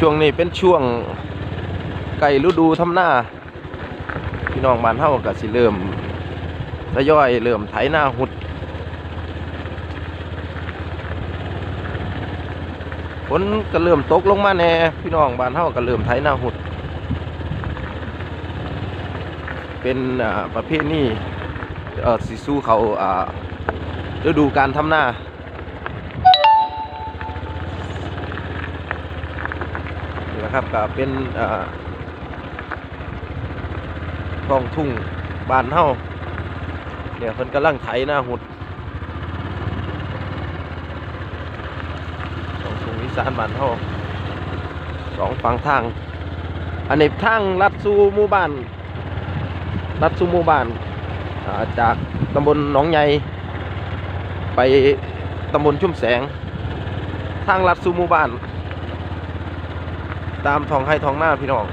ช่วงนี้เป็นช่วงไก่ฤดูทำหน้า พี่น้องบ้านเฮาก็สิเริ่มทยอยเริ่มไถหน้าหุดฝนก็เริ่มตกลงมาแน่พี่น้องบ้านเฮาก็เริ่มไถหน้าหุด เป็นประเภทนี้สิสู้เขาอ่าฤดูการทำหน้า นะครับก็เป็นอ่าท้องทุ่งบานเฮาเนี่ยเพิ่นกำลังไถหน้าหุดท้องทุ่งอีสานบานเฮาสองฝั่งทาง อันนี้ทางลัดสู่หมู่บ้านลัดสู่หมู่บ้านาจากตำบลหนองใหญ่ไปตำบลชุ่มแสง ทางลัดสู่หมู่บ้าน ตามท้องให้ท้องหน้าพี่น้อง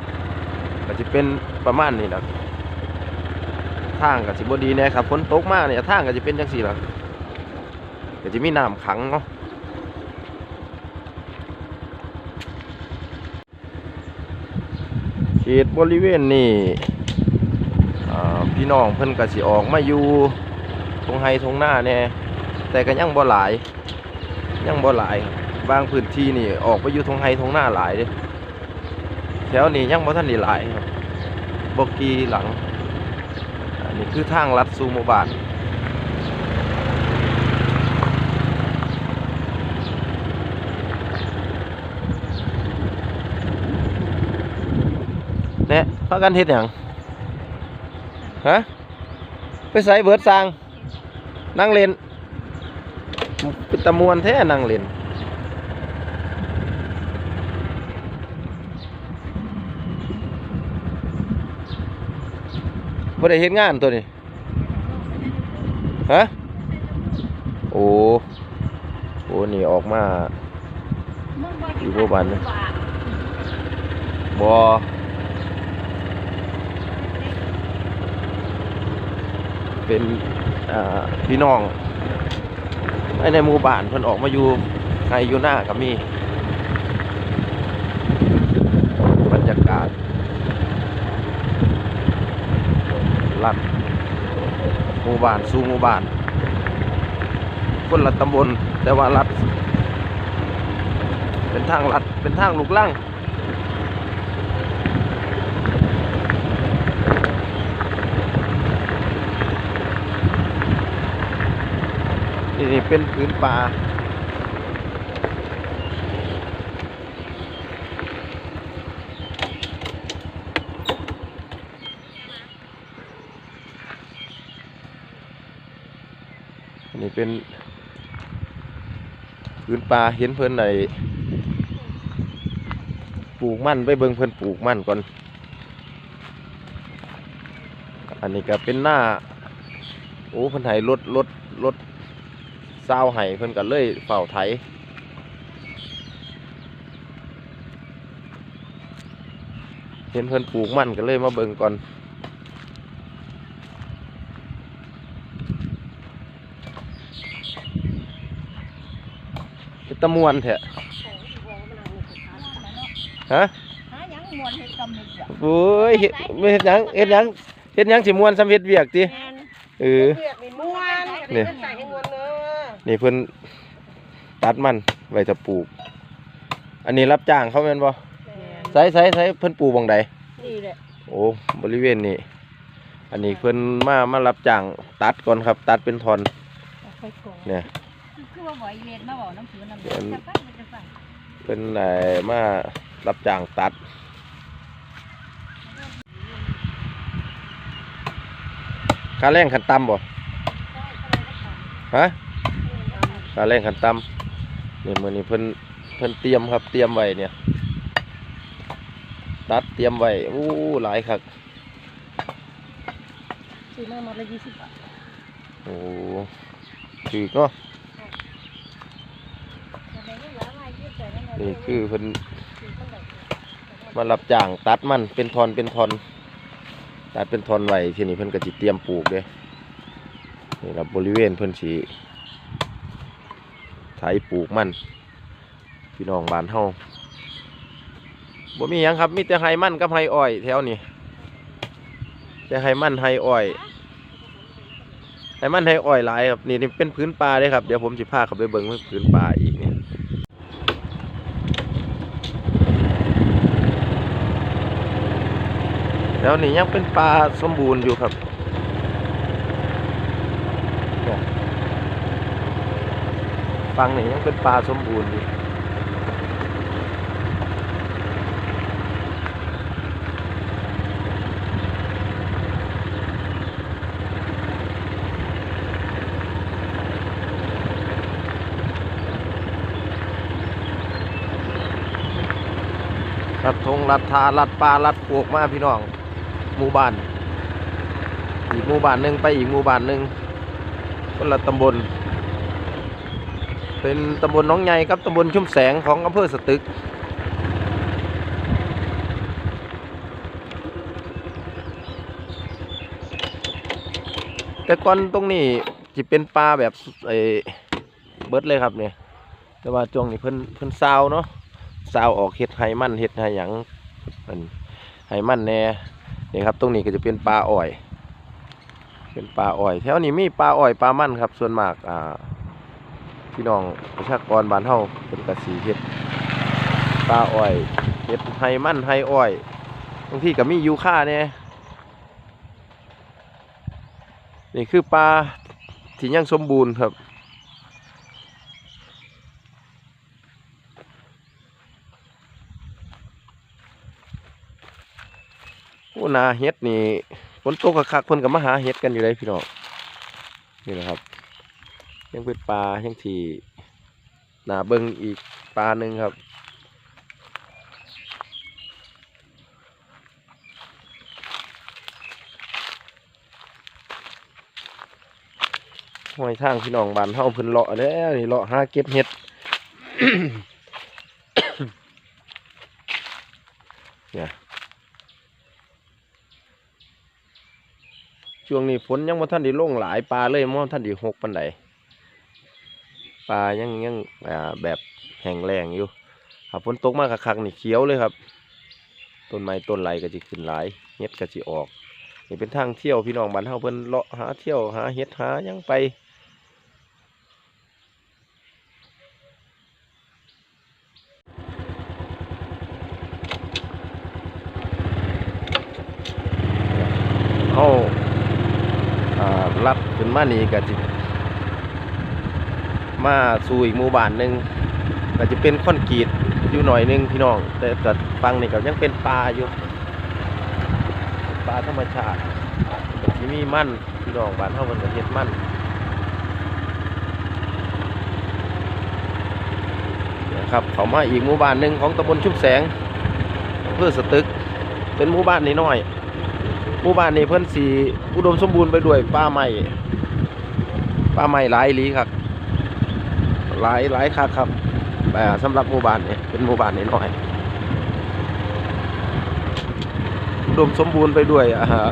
ก็จะเป็นประมาณนี้นะทางก็สิบดีแน่ครับฝนตกมากเนี่ยทางก็จะเป็นจังสี่ละก็จะมีน้ำขังเนาะเขตบริเวณนี่พี่น้องเพิ่นก็สิออกมาอยู่ทงไฮทงหน้าแน่แต่ก็ยังบ่หลายยังบ่หลายบางพื้นที่นี่ออกไปอยู่ทงไฮทงหน้าหลายเด้ ถวนี้ยังบ่ทันได้หลายครับบกีหลัง อันนี้คือทางลัดสู่หมู่บ้านเนี่ยพากันเฮ็ดหยังฮะไปใส่เบิดสร้างนั่งเล่นเป็นตะมวนแท้นั่งเล่น บ่ได้เฮ็ดงานตัวนี้ฮะโอ้โอ้นี่ออกมาอยู่บ่บ้านนะบอเป็นพี่น้องในในหมู่บ้านเพิ่นออกมาอยู่ไงอยู่หน้ากับมี บรรยากาศ ลัดหมู่บ้านสู่หมู่บ้าน คนละตำบลแต่ว่าลัด เป็นทางลัดเป็นทางลูกลังนี่เป็นพื้นป่า นนี้เป็นพื้นป่าเห็นเพิ่นในปลูกมันไปเบิ่งเพิ่นปลูกมันก่อน อันนี้ก็เป็นหน้า โอ้เพิ่นไห้รถรถรถซาวไห้เพิ่นก็เลยเฝ้าไถเห็นเพิ่นปลูกมันก็เลยมาเบิ่งก่อน เป็นตะมวนแท้ฮะหาหยังมวนเฮ็ดกำนึกอะโอ้ยเฮ็ดไม่เฮ็ดหยังเฮ็ดหยังเฮ็ดหยังสิม่วนสำเฮ็ดเวียกติแม่นเออเรียกนี่ม่วนนี่ใส่ให้มวนเด้อนี่เพิ่นตัดมันไว้จะปลูก อันนี้รับจ้างเขาแม่นบ่แม่นใส่ใส่ใส่เพิ่นปลูกบังใด นี่แหละโอ้บริเวณนี้ อันนี้เพิ่นมามารับจ้างตัดก่อนครับ ตัดเป็นท่อนค่อยโกงเนี่ย คือว่าบ่อยเรียนมาบอกน้ำผืนน้ำเรียนจะไปมันจะไปเพิ่นไอ้มารับจ้างตัดค่าแรงขั้นต่ำบ่ฮะค่าแรงขั้นต่ำนี่มื้อนี้เพิ่นเพิ่นเตรียมครับเตรียมไว้เนี่ย ตัดเตรียมไว้อู้หลายคักซื้อมามาละยี่สิบบาทโอ้ถือเนาะ นี่คือเพิ่นมารับจ้างตัดมันเป็นทอนเป็นทอน ตัดเป็นทอนไว้ทีนี้เพิ่นก็สิเตรียมปลูกเด้นี่ครับบริเวณเพิ่นสิไถปลูกมัน พี่น้องบ้านเฮาบ่มีหยังครับมีแต่ไฮมันกับไฮอ้อย แถวนี้แต่ไฮมันไฮอ้อยไฮมันไฮอ้อยหลายครับนี่นี่เป็นพื้นปลาเลยครับเดี๋ยวผมสิพาเขาไปเบิ่งพื้นปลาอีกนี่ แล้วนี่ยังเป็นปลาสมบูรณ์อยู่ครับเนี่ยฟังนี่ยังเป็นปลาสมบูรณ์อยู่รัดทงรัดทารัดปลารัดปวกมาพี่น้อง หมู่บ้าน อีกหมู่บ้านหนึ่งไปอีกหมู่บ้านหนึ่งคนละตำบล เป็นตำบลน้องใหญ่กับตำบลชุ่มแสงของอำเภอสตึกแต่ก่อนตรงนี้จะเป็นปลาแบบไอ้เบิดเลยครับเนี่ยแต่ว่าช่วงนี้เพิ่นเพิ่นซาวเนาะซาวออกเห็ดไห้มันเห็ดไห้หยังมันไห้มันแน่ นี่ครับตรงนี้ก็จะเป็นปลาอ้อย เป็นปลาอ้อยแถวนี้มีปลาอ้อยปลามันครับ ส่วนมากอ่าพี่น้องประชากรบ้านเฮาเป็นกระสีเห็ดปลาอ้อยเห็ดไห้มันไห้อ้อยบางทีก็มียูค่าเนี่ยนี่คือปลาที่ยังสมบูรณ์ครับ โอ้นาเฮ็ดนี่ฝนตกคักๆเพิ่นก็มาหาเฮ็ดกันอยู่เลยพี่น้องนี่นะครับ ยังเป็นปลายังที่นาเบิ่งอีกปลาหนึ่งครับห้อยทางพี่น้องบานเฮาเพิ่นเลาะแล้วนี่เลาะหาเก็บเห็ดเนี่ย ช่วงนี้ฝนยังบ่ท่านได้ลงหลายปลาเลยบ่ท่านได้หกปานใดปลายังยังอ่าแบบแห้งแล้งอยู่ครับฝนตกมากคักๆนี่เขียวเลยครับ ต้นไม้ต้นไรก็จะขึ้นหลายเห็ดก็จะออก นี่เป็นทางเที่ยวพี่น้องบ้านเฮาเพิ่นเลาะหาเที่ยวหาเห็ดหายังไป เอาอ่ารับขึ้น มานี่ก็จะมาสู่อีกหมู่บ้านหนึ่งก็จะเป็นคอนกรีตอยู่หน่อยหนึงพี่น้อง แต่แต่ฟังนี่ก็ยังเป็นปลาอยู่ปลาธรรมชาติก็สิมีมั่นพี่น้องบ้านเฮามันก็เฮ็ดมันนะครับเขามาอีกหมู่บ้านหนึ่งของตำบลชุบแสงอำเภอสตึก เป็นหมู่บ้านน้อยหมู่บ้านนี้เพิ่นสีอุดมสมบูรณ์ไปด้วยป่าไม้ ป่าไม้หลายลีครับ หลายหลายคักครับแต่สำหรับหมู่บ้านเนี้เป็นหมู่บ้านน้อยๆอุดมสมบูรณ์ไปด้วยอ่าฮะ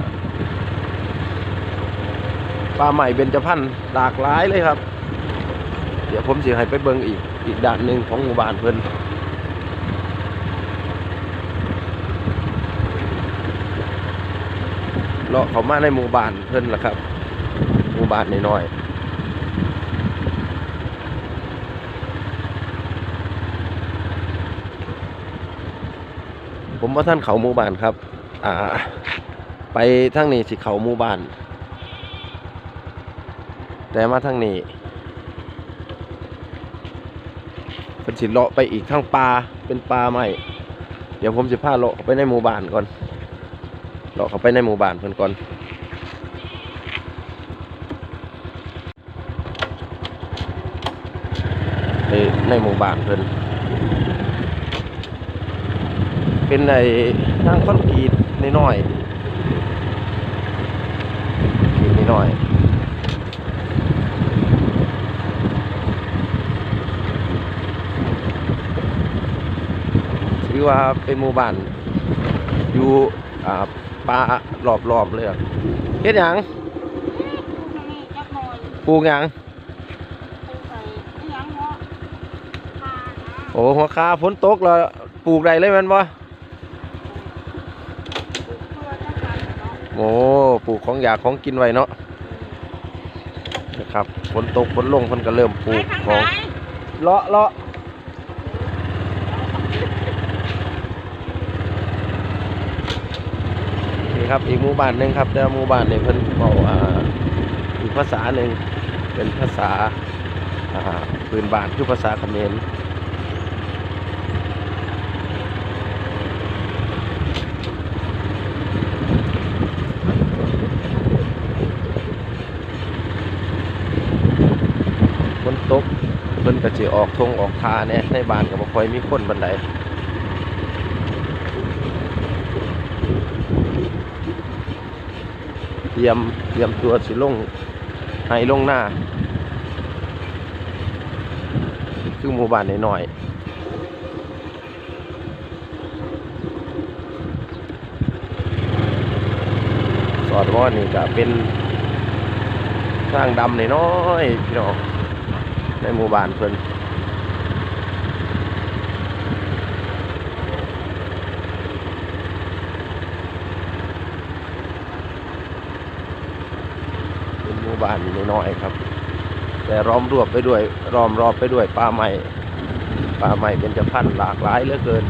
ป่าไม้เบญจพรรณหลากหลายเลยครับ เดี๋ยวผมสิให้ไปเบิ่งอีกอีกด้านหนึ่งของหมู่บ้านเพิ่นเลาะเขามาในหมู่บ้านเพิ่นละครับ หมู่บ้านน้อยๆ ผมว่าท่านเขาหมู่บ้านครับ อ่า ไปทางนี้สิเขาหมู่บ้าน แต่มาทางนี้เป็นสิเลาะไปอีกทางป่าเป็นป่าใหม่เดี๋ยวผมจะพาเลาะไปในหมู่บ้านก่อนเราะเข้าไปในหมู่บ้านเพิ่อนก่อนในหมู่บ้านเพิ่อน เป็นในทางคอนกรีตน้อยๆกรีตน้อยๆถือว่าเป็นหมู่บ้านอยู่อ่าปลารอบๆเลยอะเฮ็ดหยังปลูกหยังโอ้หัวคาฝนตกแล้วปลูกได้เลยแมันบ่ โอ้ปลูกของอยากของกินไว้เนาะนะครับฝนตกฝนลงเพิ่นก็เริ่มปลูกของเลาะเลาะนี่ครับอีกหมู่บ้านหนึ่งครับแต่หมู่บ้านนี่เพิ่นบอกอ่าอีกภาษาหนึ่งเป็นภาษาอ่าพื้นบ้านคือภาษาเขมร ฝนตก ก็สิออกทงออกทาแหน่ในบ้านก็บ่ค่อยมีคนบันไดเตรียมเตรียมตัวสิลงให้ลงหน้า คือหมู่บ้านน้อยๆสอดว่านี่ก็เป็นทางดำน้อยๆพี่น้อง ในหมู่บ้านเพิ่นเป็นหมู่บ้านน้อยๆครับ แต่ร้อมรวบไปด้วยร้อมรอบไปด้วยป่าไม้ป่าไม้เป็นจะพันหลากหลายเหลือเกิน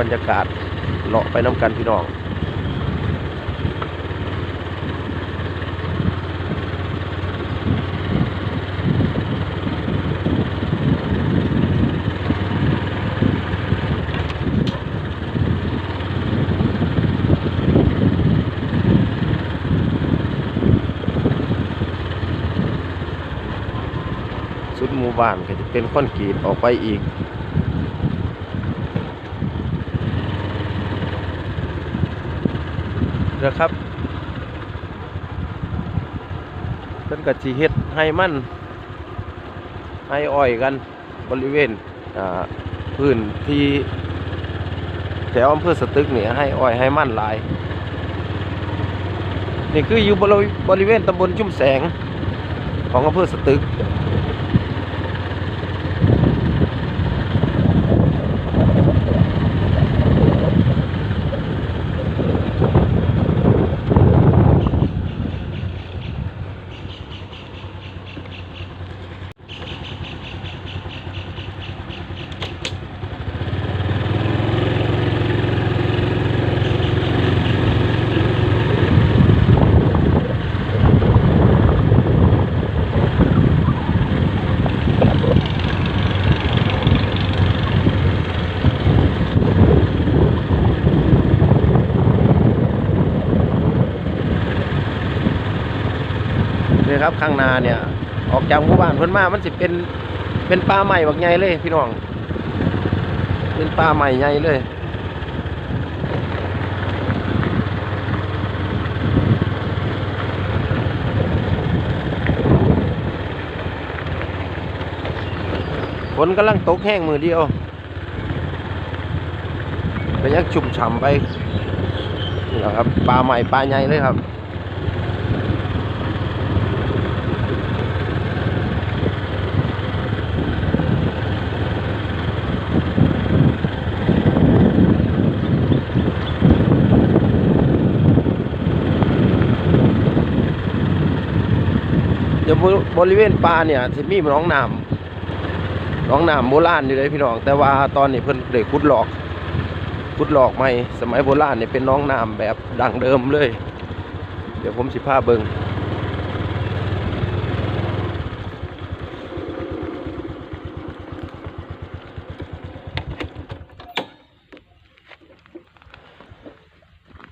บรรยากาศเลาะไปน้ำกันพี่น้องสุดหมู่บ้านก็จะเป็นคอนกรีตออกไปอีก นะครับเพิ่นก็สิเฮ็ดให้มันให้อ้อยกันบริเวณพื้นที่แถวอำเภอสตึกเนี่ยให้อ้อยให้มันหลาย นี่คืออยู่บริบริเวณตำบลชุ่มแสงของอำเภอสตึก ครับข้างนาเนี่ย ออกจากหมู่บ้านเพิ่นมามันสิเป็นเป็นป่าใหม่บักใหญ่เลยพี่น้อง เป็นป่าใหม่ใหญ่เลยฝนกำลังตกแห้งมือเดียวก็ยังชุ่มฉ่ำไปนี่แหละครับปลาใหม่ปลาใหญ่เลยครับ ดี๋ยวบริเวณป่าเนี่ยจะมีหนองน้ำหนองน้ำโบราณอยู่เลยพี่น้อง แต่ว่าตอนนี้เพิ่นได้ขุดหลอกขุดหลอกใหม่ สมัยโบราณเนี่ยเป็นหน้องน้ำแบบดังเดิมเลย เดี๋ยวผมสิพาเบิง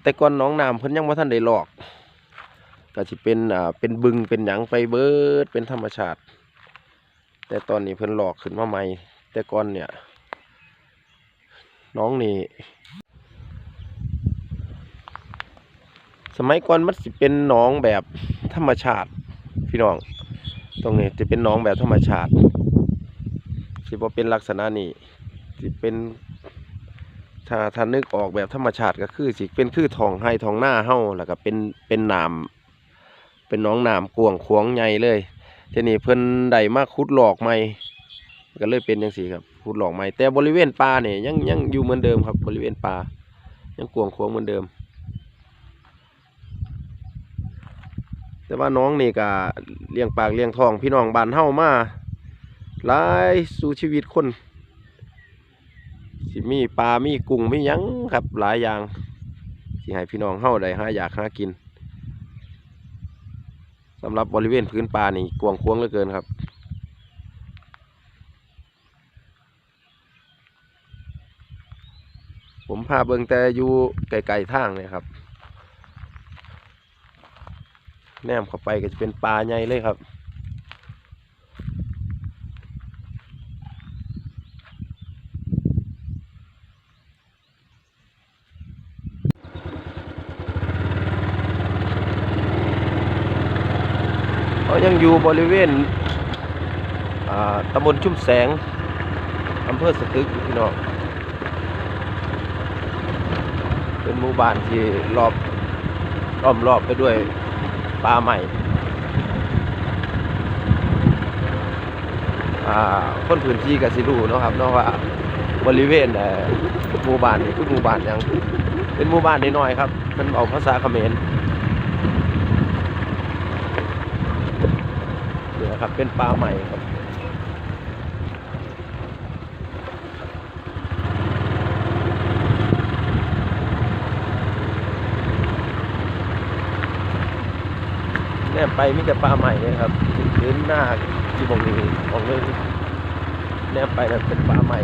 แต่ก่อนหน้องน้ำเพิ่นยังบ่ทันได้หลอก ก็สิเป็นอ่าเป็นบึงเป็นหยังไปเบิดเป็นธรรมชาติ แต่ตอนนี้เพิ่นหลอกขึ้นมาใหม่แต่ก่อนเนี่ยน้องนี่สมัยก่อนมันสิเป็นหนองแบบธรรมชาติ พี่น้อง ตรงนี้จะเป็นหนองแบบธรรมชาติสิบ่เป็นลักษณะนี้สิเป็นถ้าถ้านึกออกแบบธรรมชาติก็คือสิเป็นคือทองไห้ทองหน้าเฮาแล้วก็เป็นเป็นน้ำ เป็นน้องน้ำกวงขวงใหญ่เลยทีนี้เพิ่นได้มาขุดหลอกใหม่ก็เลยเป็นจังซี่ครับขุดหลอกใหม่แต่บริเวณป่าเนี่ยยังยังอยู่เหมือนเดิมครับ บริเวณป่ายังกวงขวงเหมือนเดิม แต่ว่าน้องนี่ก็เลี้ยงปากเลี้ยงทอง พี่น้องบ้านเฮามาหลายสู่ชีวิตคนสิมีปลา มีกุ้ง มียังครับหลายอย่างสิให้พี่น้องเฮาได้หาอยากหากินำหรับบริเวณพื้นป่านี่กวางควางเหลือเกินครับ ผมพาเบิ่งแต่อยู่ไกลๆทางเนี่ยครับ แนมเข้าไปก็จะเป็นป่าใหญ่เลยครับ ก็ยังอยู่ บริเวณตำบลชุ่มแสงอำเภอสตึกพี่น้องเป็นหมู่บ้านที่รอบล้อมรอบไปด้วยป่าใหม่คนพื้นที่ก็สิรูเนาะครับเนาะว่าบริเวณหมู่บ้านนี่คือหมู่บ้านยังเป็นหมู่บ้านน้อยๆครับมันเอาภาษาเขมร เนะครับ เป็นปลาใหม่ครับแน่ไปมีแต่ปลาใหม่เลยครับพื้นหน้าที่บงนี้ของเรื่องแน่ไปนั่นเป็นปลาใหม่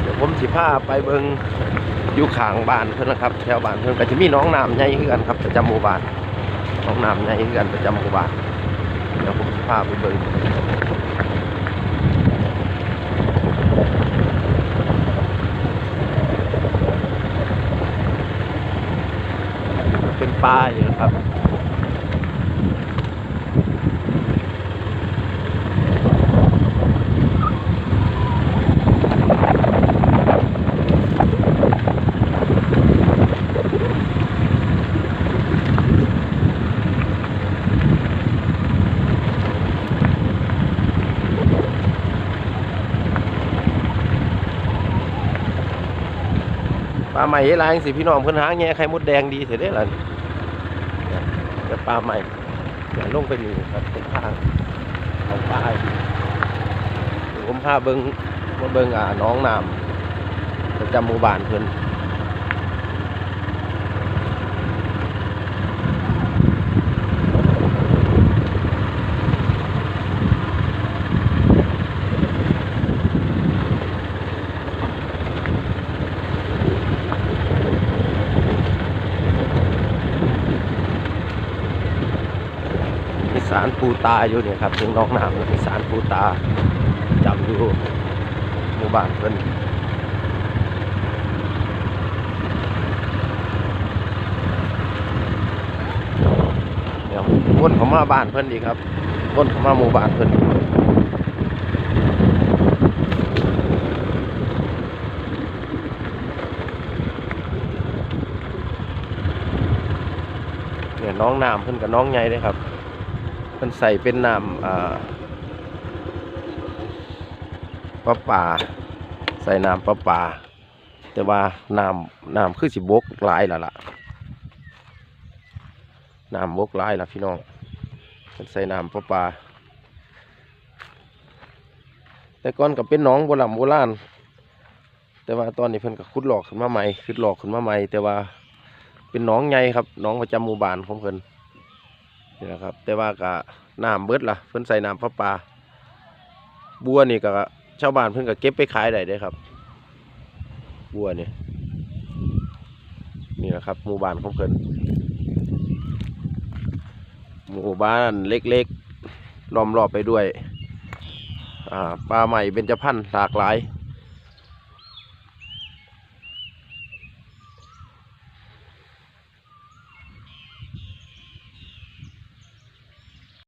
เดี๋ยวผมสิพาไปเบิงอยู่ขางบานเพื่อนนะครับ แถวบานเพื่อนก็จะมีน้องน้ำใหญ่ขึ้นกันครับประจำหมู่บ้าน ห้องน้ำในกันประจำหมู่บ้านเดี๋ยวผมพาไปเบิ่งเป็นป้าอยู่ครับ ใหม่หลายจังสิพี่น้องเพิ่นหาแง่ไข่มดแดงดีเสียได้ล่ะนี่แต่ปลาใหม่อย่าลงไปนี่ครับเป็นทางของปลาผมพาเบิงมาเบิงอ่าน้องน้ำประจำหมู่บ้านเพิ่นารปูตาอยู่เนี่ยครับถึงน้องน้ำมีสารปูตาจำอยู่หมู่บ้านเพิ่นเดี๋ยววนเขามาบ้านเพิ่นอีครับวนเขามาหมู่บ้านเพิ่นเนี่ยน้องน้ำเพิ่นกับน้องใหญ่เลยครับ เพิ่นใส่เป็นน้ำปลาป่า ใส่น้ำปลาป่า แต่ว่าน้ำน้ำคือสิบกหลายแล้วล่ะน้ำบกหลายล่ะพี่น้องเพิ่นใส่น้ำปลาป่า แต่ก่อนก็เป็นน้องโบราณโบราณแต่ว่าตอนนี้เพิ่นก็ขุดหลอกขึ้นมาใหม่ขุดหลอกขึ้นมาใหม่แต่ว่าเป็นน้องใหญ่ครับน้องประจำหมู่บ้านของเพิ่น นี่นะครับ แต่ว่าก็น้ำเบิดล่ะเพิ่นใส่น้ำประปลาบัวนี่ก็ชาวบ้านเพิ่นก็เก็บไปขายได้เด้ครับ บัวนี่นี่นะครับหมู่บ้านของเพิ่นหมู่บ้านเล็กๆล้อมรอบไปด้วยอ่าปลาใหม่เบญจพรรณหลากหลาย